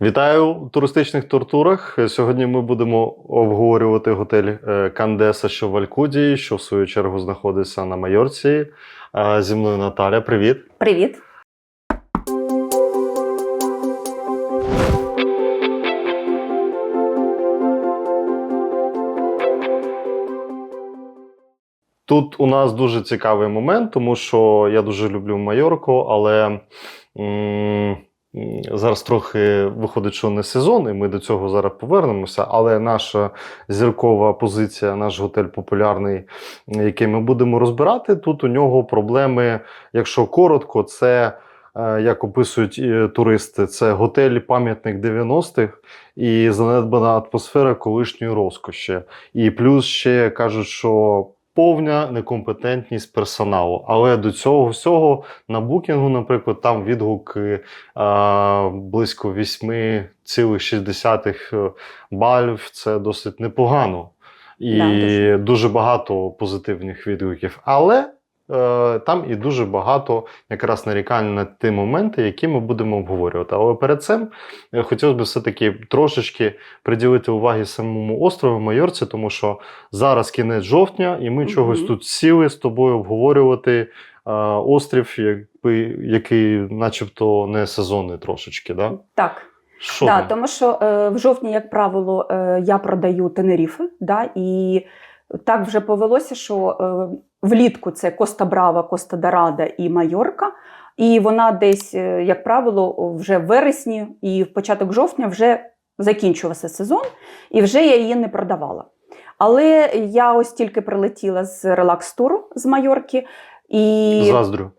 Вітаю у туристичних тортурах. Сьогодні ми будемо обговорювати готель е, Кандеса, що в Алькудії, що в свою чергу знаходиться на Майорці. Зі мною Наталя. Привіт. Привіт. Тут у нас дуже цікавий момент, тому що я дуже люблю Майорку, але м, зараз трохи виходить, що не сезон, і ми до цього зараз повернемося. Але наша зіркова позиція, наш готель популярний, який ми будемо розбирати, тут у нього проблеми, якщо коротко, це. е, Як описують е, туристи, це готель пам'ятник 90-х і занедбана атмосфера колишньої розкоші. І плюс ще кажуть, що повна некомпетентність персоналу. Але до цього всього на букінгу, наприклад, там відгуки а, близько 8,6 балів. Це досить непогано. І Да, дуже. багато позитивних відгуків. Але е, там і дуже багато якраз нарікань на ті моменти, які ми будемо обговорювати. Але перед цим е, хотілося б все-таки трошечки приділити уваги самому острову Майорці, тому що зараз кінець жовтня, і ми Мгм. чогось тут сіли з тобою обговорювати е, острів, якби, який начебто не сезонний трошечки. Да? Так, Що да, тому що е, в жовтні, як правило, е, я продаю Тенеріфи, да, і так вже повелося, що е, влітку це Коста Брава, Коста Дорада і Майорка. І вона десь, е, як правило, вже в вересні і в початок жовтня вже закінчувався сезон, і вже я її не продавала. Але я ось тільки прилетіла з релакс-туру з Майорки. І... Заздрю.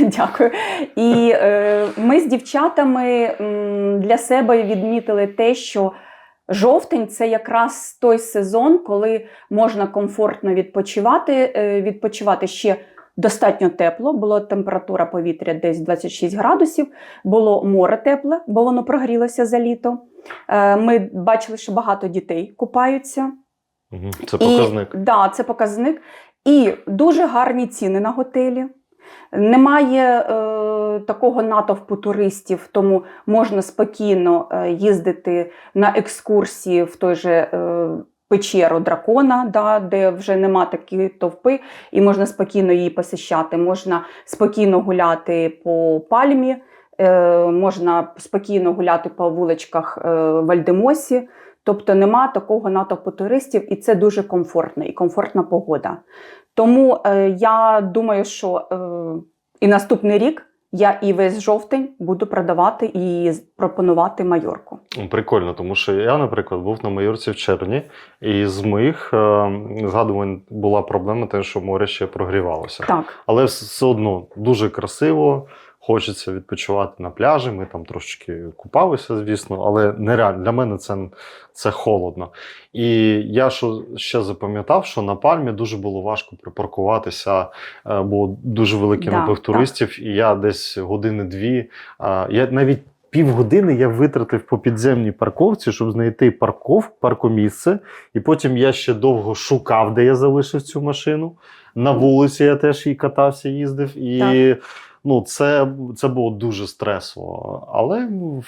Дякую. І е, ми з дівчатами для себе відмітили те, що жовтень це якраз той сезон, коли можна комфортно відпочивати. Е, відпочивати ще достатньо тепло, була температура повітря десь 26 градусів, було море тепле, бо воно прогрілося за літо. Е, ми бачили, що багато дітей купаються. Це показник. І, да, це показник. І дуже гарні ціни на готелі. Немає е, такого натовпу туристів, тому можна спокійно е, їздити на екскурсії в той же е, печеру дракона, да, де вже нема такі товпи, і можна спокійно її посещати. Можна спокійно гуляти по пальмі, е, можна спокійно гуляти по вуличках е, Вальдемосі. Тобто нема такого натовпу туристів, і це дуже комфортно і комфортна погода. Тому е, я думаю, що е, і наступний рік я і весь жовтень буду продавати і пропонувати майорку. Ну, Прикольно, тому що я, наприклад, був на Майорці в червні, і з моїх е, згадувань була проблема, те, що море ще прогрівалося. Так, Але все одно дуже красиво. Хочеться відпочивати на пляжі. Ми там трошечки купалися, звісно, але нереально для мене це, це холодно. І я що ще запам'ятав, що на пальмі дуже було важко припаркуватися, е, бо дуже великий Да, наплив так. туристів, і я десь години-дві. Я навіть півгодини я витратив по підземній парковці, щоб знайти парков, паркомісце. І потім я ще довго шукав, де я залишив цю машину. На вулиці я теж і катався, їздив. І ну, це, це було дуже стресово. Але ну,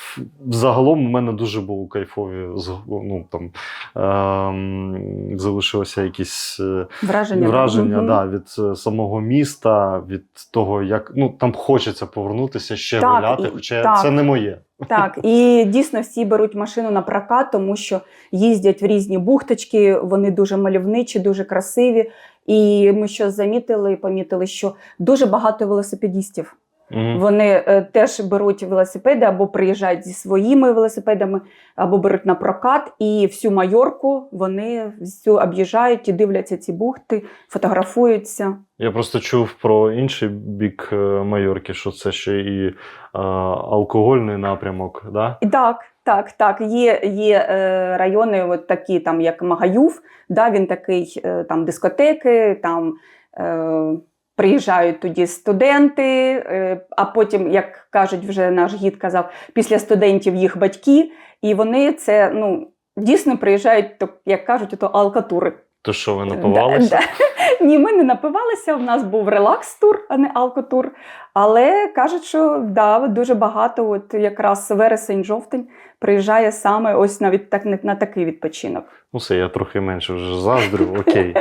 взагалом у мене дуже було кайфові ну, там, ем, залишилося якісь. е, враження. Враження да, від е, самого міста, від того, як ну там хочеться повернутися ще Так, гуляти, хоча так. це не моє. Так, і дійсно всі беруть машину на прокат, тому що їздять в різні бухточки, вони дуже мальовничі, дуже красиві. І ми що замітили, помітили, що дуже багато велосипедістів. Мгм. Вони е, теж беруть велосипеди або приїжджають зі своїми велосипедами, або беруть на прокат, і всю майорку вони всю об'їжджають і дивляться ці бухти, фотографуються. Я просто чув про інший бік е, Майорки, що це ще і е, алкогольний напрямок. Да? І так, так, так. Є, є е, райони, от такі, там, як Магаюв, да, він такий, е, там дискотеки, там е, приїжджають тоді студенти, е, а потім, як кажуть, вже наш гід казав, після студентів їх батьки, і вони це ну, дійсно приїжджають, як кажуть, то алкатури. То що ви напивалися? Да, да. Ні, ми не напивалися. У нас був релакс-тур, а не алкотур. Але кажуть, що да, дуже багато, от якраз вересень-жовтень приїжджає саме ось навіть так на такий відпочинок. Ну, все, я трохи менше вже заздрю. Окей.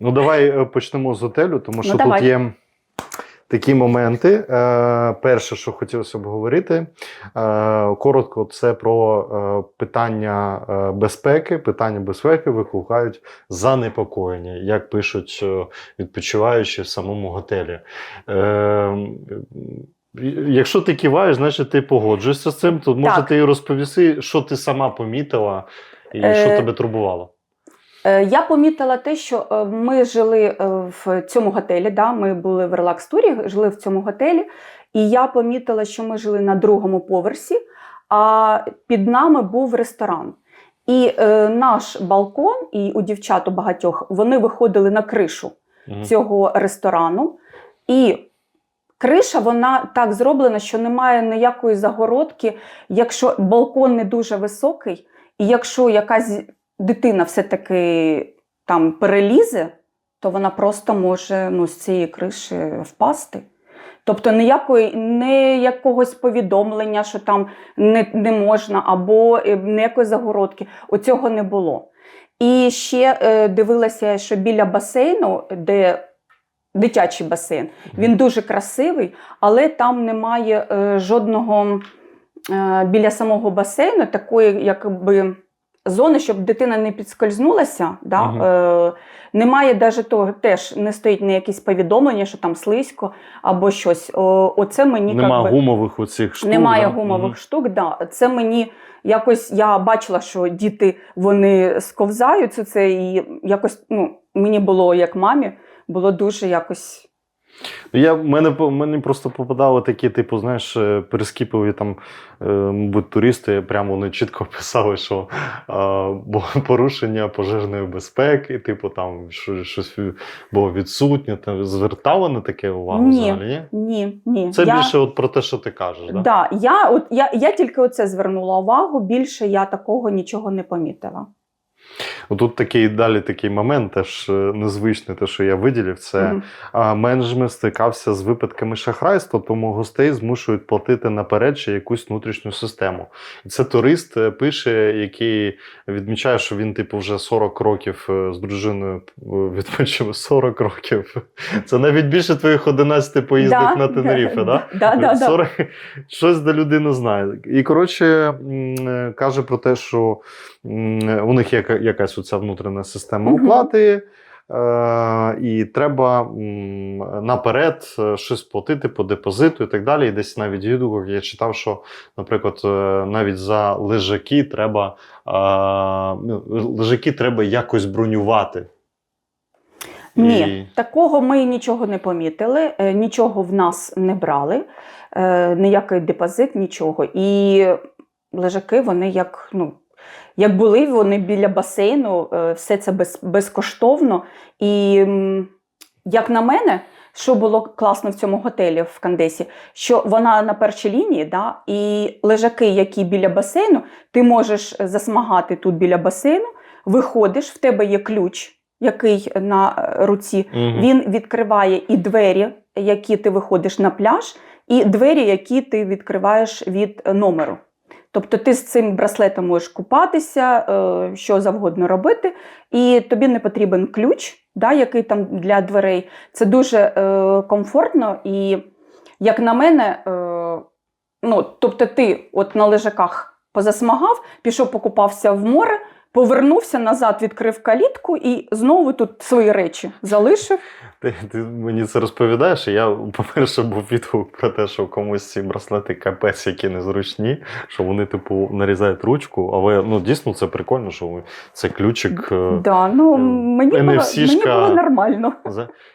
Ну, давай е, почнемо з готелю, тому що тут давай. є такі моменти. Е, перше, що хотілося б говорити, е, коротко, це про е, питання безпеки. Питання безпеки викликають занепокоєння, як пишуть відпочиваючи в самому готелі. Е, Якщо ти киваєш, значить ти погоджуєшся з цим, то може Так. ти і розповіси, що ти сама помітила і Е, що тебе турбувало. Е, Я помітила те, що е, ми жили е, в цьому готелі. Да? Ми були в релакс-турі, жили в цьому готелі, і я помітила, що ми жили на другому поверсі, а під нами був ресторан. І е, наш балкон, і у дівчат у багатьох вони виходили на кришу Мгм. цього ресторану. І криша вона так зроблена, що немає ніякої загородки, якщо балкон не дуже високий, і якщо якась дитина все-таки там перелізе, то вона просто може ну, з цієї криші впасти. Тобто ніякої, не якогось повідомлення, що там не, не можна, або е, ніякої загородки. Оцього не було. І ще е, дивилася, що біля басейну, де дитячий басейн, він дуже красивий, але там немає е, жодного е, біля самого басейну такої, якби. Зони, щоб дитина не підскользнулася, да? Мгм. е, немає навіть того, теж не стоїть ні якісь повідомлення, що там слизько або щось. О, оце мені Нема би, гумових оцих штук. немає да? гумових Мгм. штук. Да. Це мені якось я бачила, що діти вони сковзають це, і якось ну, мені було як мамі, було дуже якось. Ну, Я, в мене, просто попадали такі, типу, знаєш, е, перескіпові там, е, мабуть, туристи, прямо вони чітко писали, що е, порушення пожежної безпеки, типу, там що, щось було відсутнє. Там, звертали на таке увагу Ні. взагалі? Ні? Ні. Це я... більше от про те, що ти кажеш, так? Да? Да, я, от, я, я тільки оце звернула увагу, більше я такого нічого не помітила. Тут такий далі такий момент, теж е, незвичний, те, що я виділив, це Мгм. а, менеджмент стикався з випадками шахрайства, тому гостей змушують платити наперед ще якусь внутрішню систему. І це турист е, пише, який відмічає, що він, типу, вже 40 років е, з дружиною відпочив 40 років. Це навіть більше твоїх 11 поїздок Да, на Тенеріфе, да? Да, да, да. 40, щось де людина знає. І коротше каже про те, що у них є яка- якась оця внутрішня система оплати. Е, і треба наперед е, щось платити по депозиту і так далі. І десь навіть відгуках я читав, що, наприклад, е, навіть за лежаки треба, ну, лежаки треба якось бронювати. Ні, І- такого ми нічого не помітили, нічого в нас не брали, ніякий депозит, нічого. І лежаки, вони як, ну, як були, вони біля басейну, е, все це без, безкоштовно. І як на мене, що було класно в цьому готелі в Кандесі, що вона на першій лінії, да, і лежаки, які біля басейну, ти можеш засмагати тут біля басейну, виходиш, в тебе є ключ, який на е, руці. Мгм. Він відкриває і двері, які ти виходиш на пляж, і двері, які ти відкриваєш від номеру. Тобто ти з цим браслетом можеш купатися, е, що завгодно робити, і тобі не потрібен ключ, да, який там для дверей. Це дуже е, комфортно і, як на мене, е, ну, тобто ти от на лежаках позасмагав, пішов, покупався в море, повернувся назад, відкрив калітку і знову тут свої речі залишив. Ти, ти мені це розповідаєш, і я, по-перше, був відгук про те, що комусь ці браслети капець, які незручні, що вони, типу, нарізають ручку, але ну, дійсно це прикольно, що це ключик. е, Да, ну, е, мені, було, мені було нормально.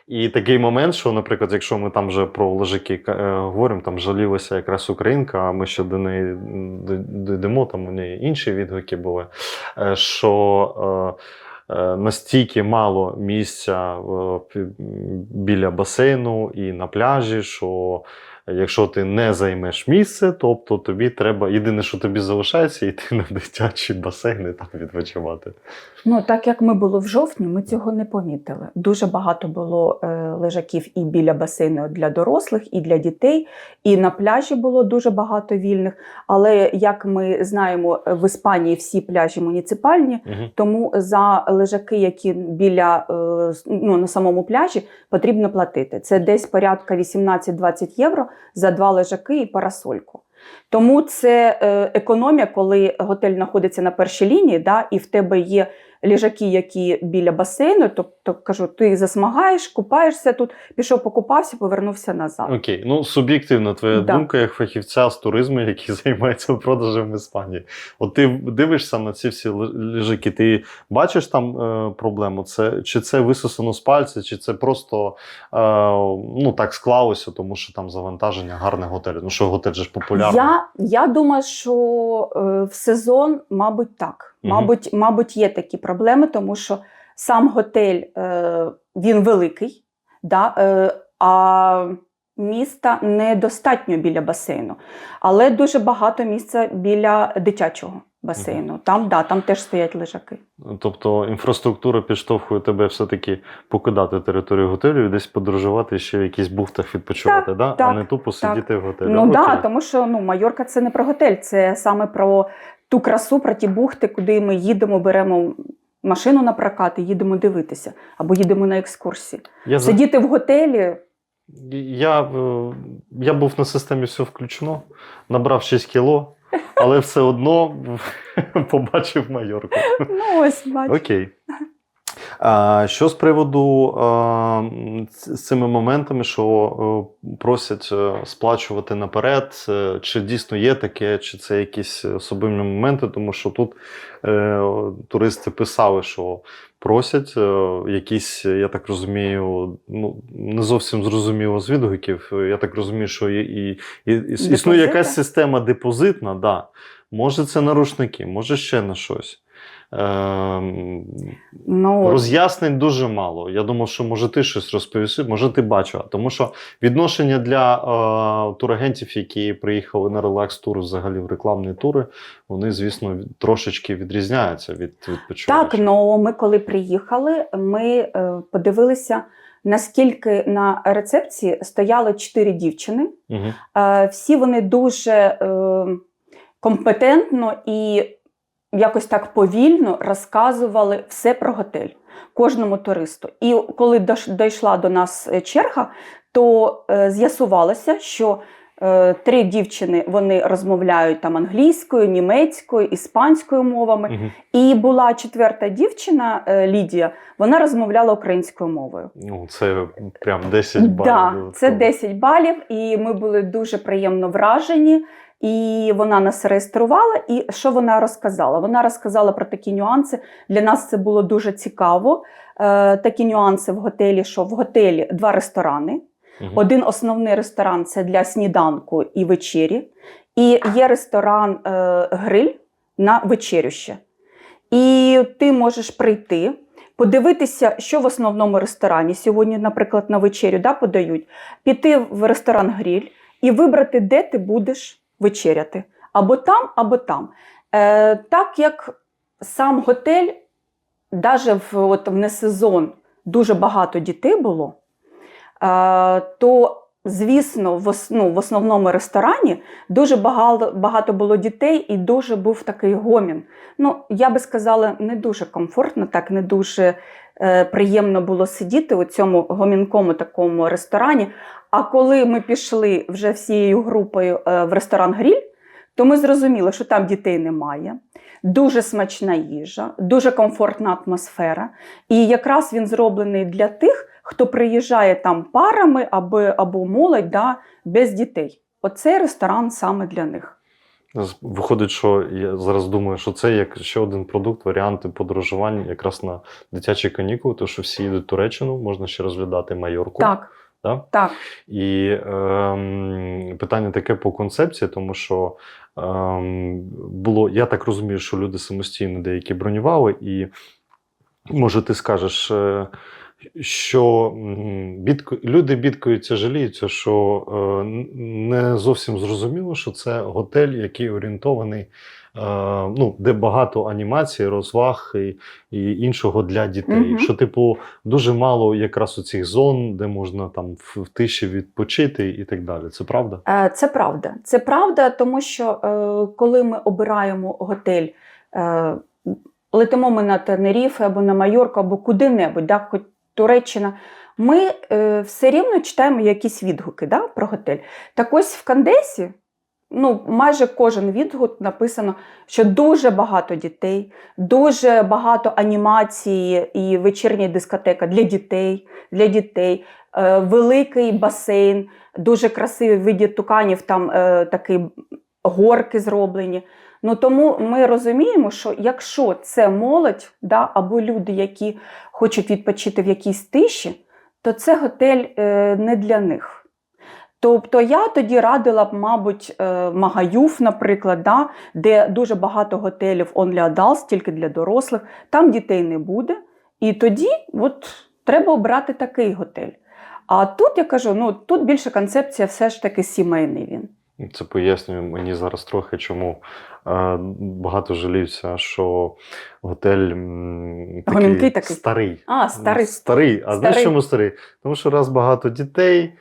І такий момент, що, наприклад, якщо ми там вже про лежаки е, говоримо, там жалілася якраз українка, а ми ще до неї дійдемо, там у неї інші відгуки були, що. Е, Настільки мало місця е, біля басейну і на пляжі, що якщо ти не займеш місце, тобто тобі треба єдине, що тобі залишається, йти на дитячі басейни там відпочивати. Ну, так як ми були в жовтні, ми цього не помітили. Дуже багато було е, лежаків і біля басейну для дорослих, і для дітей, і на пляжі було дуже багато вільних. Але як ми знаємо, в Іспанії всі пляжі муніципальні, Угу. тому за лежаки, які біля е, ну, на самому пляжі, потрібно платити. Це десь порядка 18-20 євро за два лежаки і парасольку. Тому це е, економія, коли готель знаходиться на першій лінії, да, і в тебе є ліжаки, які біля басейну. Тобто кажу, ти засмагаєш, купаєшся тут, пішов, покупався, повернувся назад. Окей, ну суб'єктивна твоя Да. думка як фахівця з туризму, який займається продажем в Іспанії. От ти дивишся на ці всі ліжаки, ти бачиш там е, проблему? Це чи це висосано з пальця, чи це просто е, ну так склалося, тому що там завантаження гарне готелю. Ну що готель же ж популярний. Я, я думаю, що е, в сезон, мабуть, так. Мабуть, мабуть, є такі проблеми, тому що сам готель е, він великий, да, е, а міста недостатньо біля басейну. Але дуже багато місця біля дитячого басейну. Там, да, там теж стоять лежаки. Тобто інфраструктура підштовхує тебе все-таки покидати територію готелю і десь подорожувати ще в якісь бухтах відпочивати, да? а не тупо сидіти в готелі. Ну так, да, тому що ну, Майорка це не про готель, це саме про ту красу, про ті бухти, куди ми їдемо, беремо машину на прокат і їдемо дивитися, або їдемо на екскурсії. Я за- Сидіти в готелі. Я, е, я був на системі все включено, набрав 6 кіло, але все одно побачив майорку. Ну, ось бачу. Окей. Що з приводу з цими моментами, що е, просять е, сплачувати наперед, е, чи дійсно є таке, чи це якісь особливі моменти, тому що тут туристи писали, що просять якісь, я так розумію, ну не зовсім зрозуміло з відгуків. Я так розумію, що є і, і, і існує якась система депозитна, да. Може, це на рушники, може ще на щось. Ем, Ну, Роз'яснень дуже мало. Я думав, що може ти щось розповісти, може ти бачила. Тому що відношення для е, турагентів, які приїхали на релакс-тур, взагалі в рекламні тури, вони, звісно, трошечки відрізняються від відпочивачів. так, ну ми коли приїхали, ми е, подивилися, наскільки на рецепції стояли чотири дівчини. Угу. Всі вони дуже е, компетентно і якось так повільно розказували все про готель кожному туристу. І коли дійшла до нас е, черга, то е, з'ясувалося, що е, три дівчини вони розмовляють там англійською, німецькою, іспанською мовами. Угу. І була четверта дівчина Лідія, вона розмовляла українською мовою. Ну, це прям 10 балів. Да, це 10 балів, і ми були дуже приємно вражені. І вона нас реєструвала. І що вона розказала? Вона розказала про такі нюанси. Для нас це було дуже цікаво. Е, такі нюанси в готелі, що в готелі два ресторани. Мгм. Один основний ресторан це для сніданку і вечері. І є ресторан е, гриль на вечерю ще. І ти можеш прийти, подивитися, що в основному ресторані сьогодні, наприклад, на вечерю да, подають, піти в ресторан гриль і вибрати, де ти будеш вечеряти. Або там, або там. Е, так як сам готель, навіть в, от, в несезон дуже багато дітей було, е, то, звісно, в, ну, в основному ресторані дуже багато, багато було дітей і дуже був такий гомін. Ну, я би сказала, не дуже комфортно, так не дуже е, приємно було сидіти у цьому гомінкому такому ресторані. А коли ми пішли вже всією групою е, в ресторан Гріль, то ми зрозуміли, що там дітей немає. Дуже смачна їжа, дуже комфортна атмосфера. І якраз він зроблений для тих, хто приїжджає там парами або, або молодь да, без дітей. Оцей ресторан саме для них. Виходить, що я зараз думаю, що це як ще один продукт, варіанти подорожування якраз на дитячі канікули, тому що всі їдуть в Туреччину, можна ще розглядати майорку. Так, Да? так. І ем, питання таке по концепції, тому що ем, було, я так розумію, що люди самостійно деякі бронювали, і може ти скажеш, е, що м, бідко, люди бідкаються, жаліються, що е, не зовсім зрозуміло, що це готель, який орієнтований, е, ну, де багато анімації, розваг і, і іншого для дітей. Мгм. Що, типу, дуже мало якраз у цих зон, де можна там в, тиші відпочити і так далі. Це правда? Це правда. Це правда, тому що коли ми обираємо готель, летимо ми на Тенеріфе або на Майорку, або куди-небудь, да, хоч Туреччина, ми е, все рівно читаємо якісь відгуки да, про готель. Так ось в Кандесі. Ну, майже кожен відгук написано, що дуже багато дітей, дуже багато анімації і вечірня дискотека для дітей, для дітей, е, великий басейн, дуже красиві виді туканів, там е, такі горки зроблені. Ну тому ми розуміємо, що якщо це молодь, да, або люди, які хочуть відпочити в якійсь тиші, то це готель е, не для них. Тобто я тоді радила б, мабуть, е, Магаюф, наприклад, да, де дуже багато готелів only adults, тільки для дорослих, там дітей не буде. І тоді от, треба обрати такий готель. А тут я кажу, ну тут більше концепція все ж таки сімейний він. Це пояснює мені зараз трохи, чому багато жаліються, що готель такий, такий. старий. А, старий. Старий. А знаєш чому старий? Тому що раз багато дітей,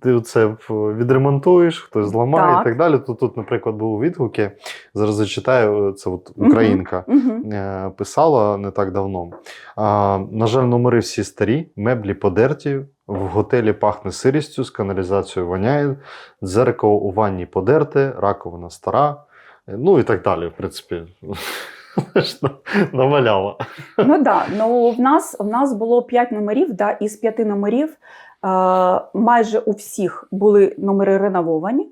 ти це відремонтуєш, хтось зламає Так. і так далі. То тут, наприклад, були відгуки. Зараз зачитаю, це от українка. Е, Писала не так давно. А, на жаль, номери всі старі, меблі подерті, в готелі пахне сирістю, з каналізацією воняє, дзеркало у ванні подерте, раковина стара, е, ну і так далі, в принципі. Знаєш, на- Намаляла. Ну да, ну в нас в нас було 5 номерів. Да, із п'яти номерів е, майже у всіх були номери ренововані,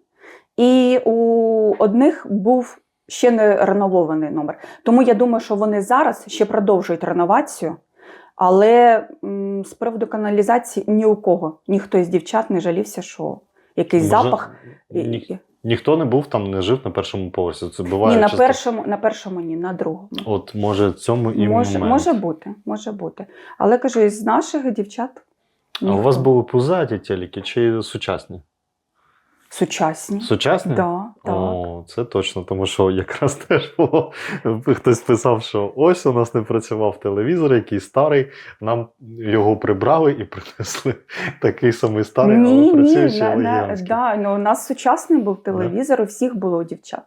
і у одних був ще не реновований номер. Тому я думаю, що вони зараз ще продовжують реновацію. Але м, з приводу каналізації ні у кого, ніхто із дівчат не жалівся, що якийсь Може, запах. Ні, ніхто не був там, не жив на першому поверсі. Це буває Ні, на часто. першому, на першому ні, на другому. От може цьому і Може, момент. може бути, може бути. Але кажу, із наших дівчат. А у вас були пузаті тіліки чи сучасні? Сучасні. Сучасні? Да, так. О, це точно, тому що якраз теж було. Хтось писав, що ось у нас не працював телевізор, який старий. Нам його прибрали і принесли такий самий старий, але ні, працюючий ні, на, да, ну, у нас сучасний був телевізор, у всіх було у дівчат.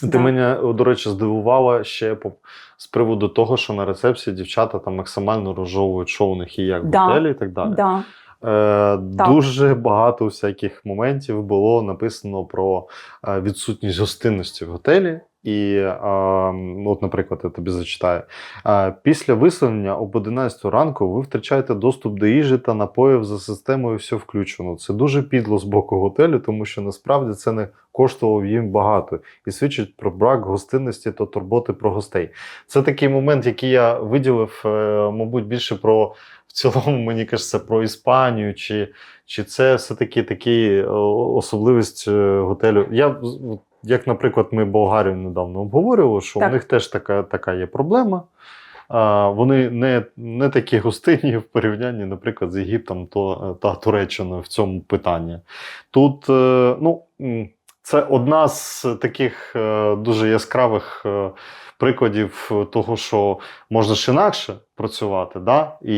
Ти Да. мене, до речі, здивувала ще по, з приводу того, що на рецепції дівчата там максимально розжовують, що у них і як Да. готелі і так далі. Да. Е, дуже багато всяких моментів було написано про е, відсутність гостинності в готелі. І, е, от, наприклад, я тобі зачитаю. Е, після виселення об 11 ранку ви втрачаєте доступ до їжі та напоїв за системою все включено. Це дуже підло з боку готелю, тому що насправді це не коштувало їм багато і свідчить про брак гостинності та турботи про гостей. Це такий момент, який я виділив, е, мабуть, більше про в цілому, мені кажеться, про Іспанію, чи, чи це все-таки такі особливість е, готелю. Я, як, наприклад, ми Болгарію недавно обговорювали, що Так. у них теж така, така є проблема. А, вони не, не такі гостинні в порівнянні, наприклад, з Єгиптом то, та Туреччиною в цьому питанні. Тут, е, ну. це одна з таких е, дуже яскравих е, прикладів того, що можна ж інакше працювати. Да? І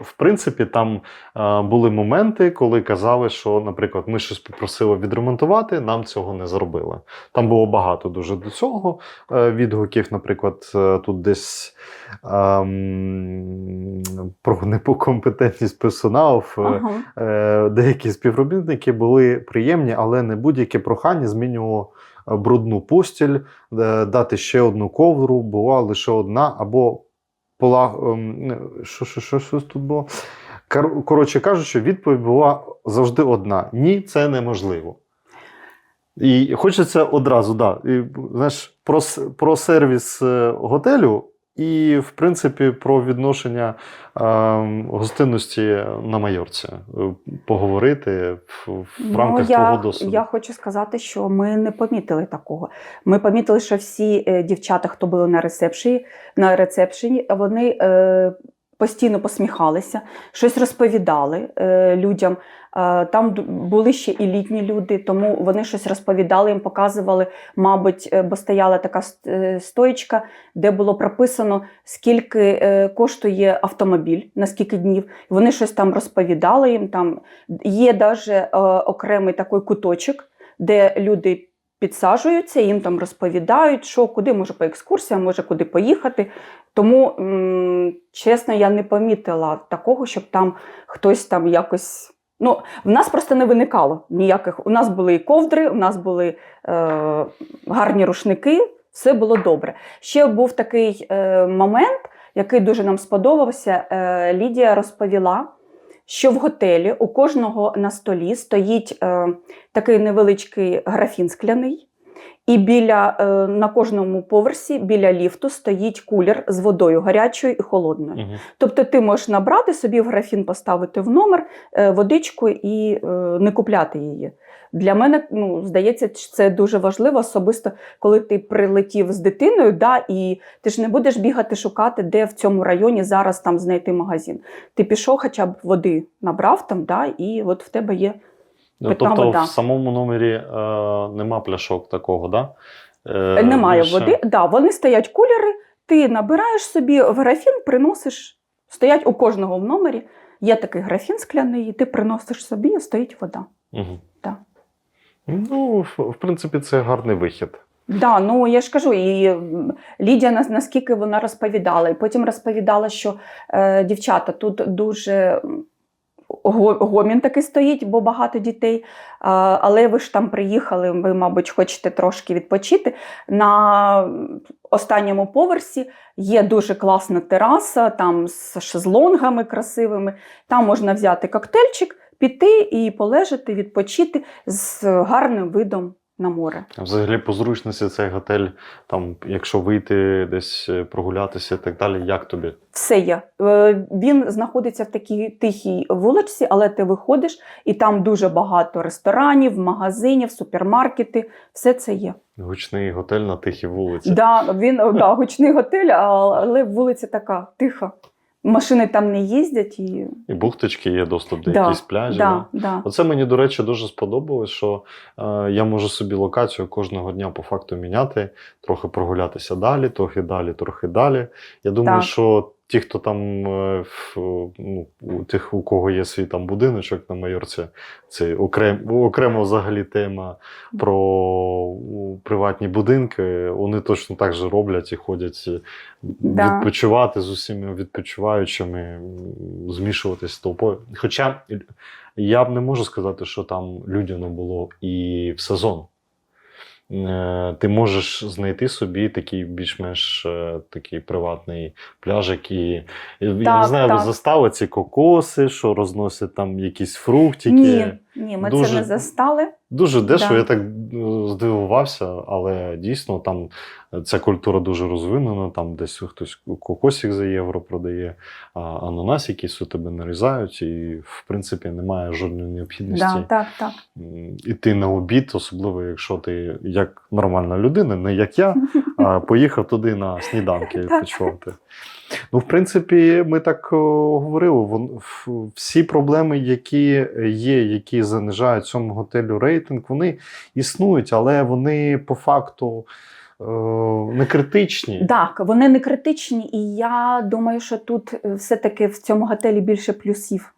в принципі там е, були моменти, коли казали, що, наприклад, ми щось попросили відремонтувати, нам цього не зробили. Там було багато дуже до цього е, відгуків. Наприклад, е, тут десь ем, про непокомпетентність персоналів. е, Ага. Е, деякі співробітники були приємні, але не будь-яке прохання змінювало е, брудну постіль, е, дати ще одну ковдру, була лише одна, або пола... ем, що, що, що, що тут було? Коротше кажучи, відповідь була завжди одна: ні, це неможливо. І хочеться одразу, да, і, знаєш, про, про сервіс е, готелю і, в принципі, про відношення е, гостинності на Майорці. Е, Поговорити в, в рамках ну, твого я, досвіду. я хочу сказати, що ми не помітили такого. Ми помітили, що всі е, дівчата, хто були на ресепшені, на ресепшені, вони е, постійно посміхалися, щось розповідали е, людям. Е, Там були ще і літні люди, тому вони щось розповідали, їм показували, мабуть, е, бо стояла така е, стоїчка, де було прописано, скільки коштує автомобіль, на скільки днів. Вони щось там розповідали їм. Там є навіть окремий такий куточок, де люди підсаджуються, їм там розповідають, що куди може по екскурсіям, може куди поїхати. Тому, чесно, я не помітила такого, щоб там хтось там якось. Ну, в нас просто не виникало ніяких. У нас були ковдри, у нас були е, гарні рушники, все було добре. Ще був такий е, момент, який дуже нам сподобався. Е, Лідія розповіла, що в готелі у кожного на столі стоїть е, такий невеличкий графін скляний, і біля, е, на кожному поверсі біля ліфту стоїть кулер з водою гарячою і холодною. Мгм. Тобто ти можеш набрати собі в графін, поставити в номер е, водичку і е, не купляти її. Для мене ну, здається, це дуже важливо, особисто коли ти прилетів з дитиною, да, і ти ж не будеш бігати шукати, де в цьому районі зараз там знайти магазин. Ти пішов, хоча б води набрав там, да, і от в тебе є. Ну, Питна тобто вода. в самому номері е, нема пляшок такого, да? Е, Немає більше- води. Да, вони стоять кулери, ти набираєш собі графін, приносиш. Стоять у кожного в номері. Є такий графін скляний, і ти приносиш собі, і стоїть вода. Мгм. Так. Ну, в, в принципі, це гарний вихід. Да, ну я ж кажу, і Лідія наскільки вона розповідала, і потім розповідала, що е, дівчата тут дуже гомін такий стоїть, бо багато дітей. Але ви ж там приїхали, ви, мабуть, хочете трошки відпочити. На останньому поверсі є дуже класна тераса, там з шезлонгами красивими. Там можна взяти коктейльчик, піти і полежати, відпочити з гарним видом на море. А Взагалі, по зручності цей готель, там, якщо вийти десь е, прогулятися і так далі, як тобі? Все є. Е, Він знаходиться в такій тихій вуличці, але ти виходиш, і там дуже багато ресторанів, магазинів, супермаркети. Все це є. Гучний готель на тихій вулиці. Да, він да, гучний готель, але вулиця така тиха. Машини там не їздять і І бухточки є доступ до Да, якісь пляжі. да, да. Оце мені, до речі, дуже сподобалось, що е, я можу собі локацію кожного дня по факту міняти, трохи прогулятися далі, трохи далі, трохи далі. Я думаю, Так. що ті, хто там е, ну, у тих, у кого є свій там будиночок на Майорці, це окрем, окремо взагалі тема про приватні будинки. Вони точно так же роблять і ходять е, Да. відпочивати з усіма відпочиваючими, змішуватись з толпою. Хоча я б не можу сказати, що там людяно було і в сезон. Е, Ти можеш знайти собі такий більш-менш е, такий приватний пляжик. І я не знаю, так. застали ці кокоси, що розносять там якісь фруктики. Ні, ні, ми це не застали. Дуже дешево, Да. я так е, здивувався, але дійсно там ця культура дуже розвинена. Там десь хтось кокосик за євро продає, а ананасики у тебе нарізають, і в принципі немає жодної необхідності Да, так, так. іти на обід, особливо якщо ти як нормальна людина, не як я, а поїхав туди на сніданки відпочивати. Ну, в принципі, ми так говорили. вон- Всі проблеми, які є, які занижають цьому готелю рейтинг, вони існують, але вони по факту е, не критичні. Так, вони не критичні, і я думаю, що тут е, все-таки в цьому готелі більше плюсів,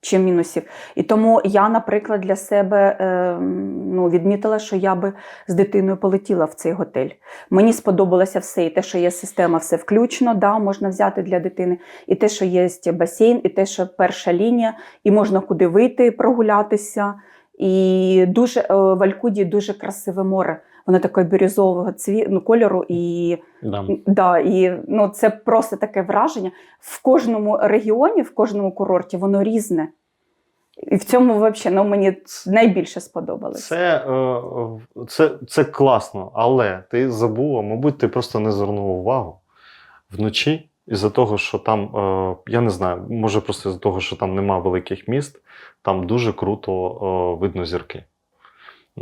чи мінусів. І тому я, наприклад, для себе е, ну, відмітила, що я би з дитиною полетіла в цей готель. Мені сподобалося все, і те, що є система, все включно, да, можна взяти для дитини, і те, що є басейн, і те, що перша лінія, і можна куди вийти прогулятися. І дуже е, в Алькуді дуже красиве море. Воно таке бірюзового цві... ну, кольору, і Да. Да, і ну, це просто таке враження. В кожному регіоні, в кожному курорті воно різне. І в цьому взагалі ну, мені найбільше сподобалось. Це, е, це, це класно, але ти забула, мабуть, ти просто не звернув увагу вночі. Із-за того, що там, е, я не знаю, може просто із-за того, що там нема великих міст, там дуже круто е, видно зірки.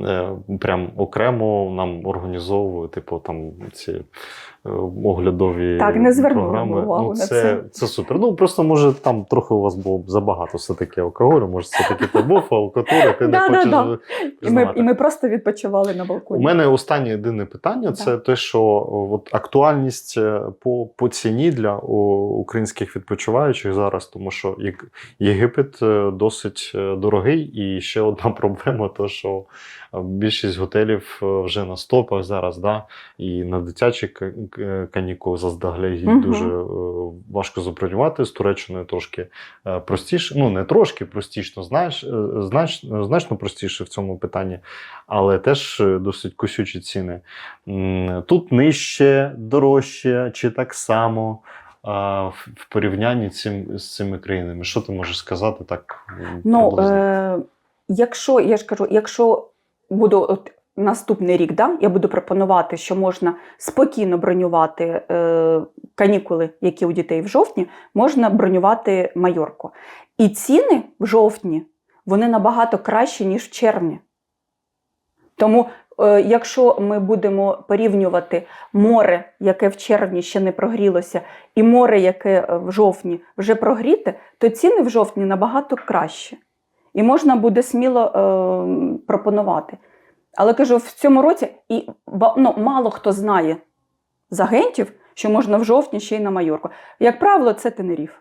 Е, прям окремо нам організовує, типу, там ці оглядові Так, не програми. увагу ну, на це, це. це супер. Ну просто може там трохи у вас було забагато все-таки алкоголю, може, це таки табу, алкотура, ти не хочеш. І ми, і ми просто відпочивали на балконі. У мене останнє єдине питання це те, що от актуальність е, по, по ціні для українських відпочиваючих зараз, тому що Єгипет е, досить е, дорогий, і ще одна проблема, то що е, більшість готелів е, вже на стопах зараз, да, і на дитячі к- к- канікули заздалегідь Мгм. дуже е, важко забронювати. З Туреччиною трошки е, простіше, ну не трошки простіше, знаєш, е, знач, значно простіше в цьому питанні але теж е, досить косючі ціни. Тут нижче, дорожче чи так само в в порівнянні цим, з цими країнами. Що ти можеш сказати так? Ну, е, якщо я ж кажу, якщо буду от, наступний рік, да, я буду пропонувати, що можна спокійно бронювати е, канікули, які у дітей в жовтні, можна бронювати Майорку. І ціни в жовтні вони набагато кращі, ніж в червні. Тому, е, якщо ми будемо порівнювати море, яке в червні ще не прогрілося, і море, яке е, в жовтні вже прогріте, то ціни в жовтні набагато кращі. І можна буде сміло е, пропонувати. Але кажу, в цьому році і ну, мало хто знає з агентів, що можна в жовтні ще й на Майорку. Як правило, це Тенеріфа.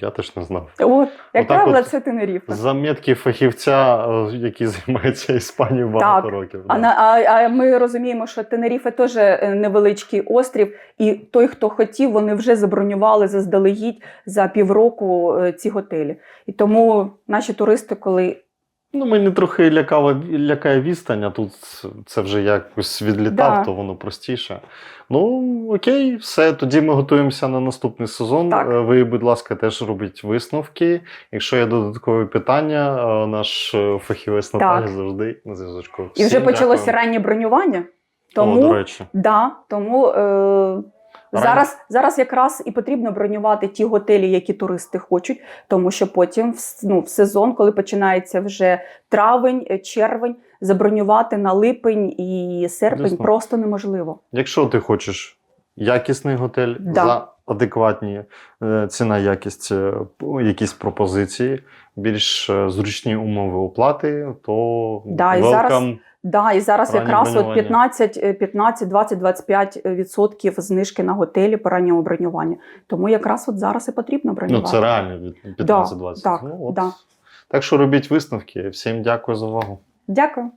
Я теж не знав. От, як Отак правило, от це Тенеріфа. Замітки фахівця, е, який займається Іспанією багато Так. років. А, да. а, а ми розуміємо, що Тенеріфе теж е, невеличкий острів, і той, хто хотів, вони вже забронювали заздалегідь за півроку е, ці готелі. І тому наші туристи, коли Ну, мені трохи лякава, лякає відстань, а тут це вже якось відлітав, Да. то воно простіше. Ну, окей, все. Тоді ми готуємося на наступний сезон. Так. Е, Ви, будь ласка, теж робіть висновки. Якщо є додаткові питання, е, наш е, фахівець. Наталя завжди на зв'язочку. і вже почалося раннє бронювання, О, тому до речі. Да, тому е, зараз, зараз якраз і потрібно бронювати ті готелі, які туристи хочуть, тому що потім в, ну, в сезон, коли починається вже травень, е, червень, забронювати на липень і серпень Дісно. просто неможливо. Якщо ти хочеш якісний готель Да. за адекватні е, ціна, якість, е, якісь пропозиції, більш е, зручні умови оплати, то Да, і зараз Да, і зараз якраз от 15, е, 15, 20, 25 відсотків знижки на готелі по ранньому бронюванню. Тому якраз от зараз і потрібно бронювати. Ну, це реально від 15-20. так, ну, от. да. Так що робіть висновки. Всім дякую за увагу. Дякую.